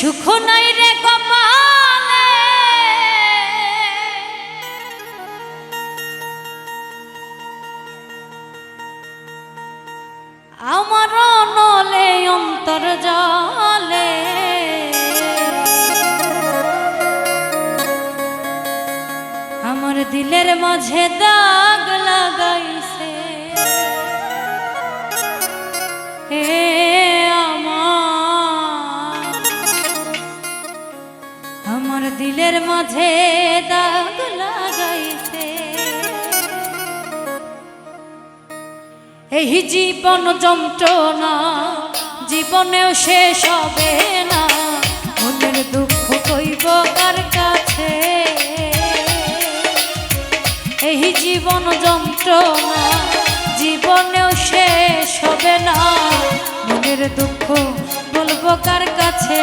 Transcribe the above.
সুখ নাই রে কপালে। আমার নলে অন্তর জলে। আমার দিলের মাঝে দাগ লাগাইস মুখের মাঝে দাগ লাগাইছে এই জীবন যন্ত্রণা জীবনেও শেষ হবে না। মনের দুঃখ কইব কার কাছে? এই জীবন যন্ত্রণা জীবনেও শেষ হবে না। মনের দুঃখ বলব কার কাছে?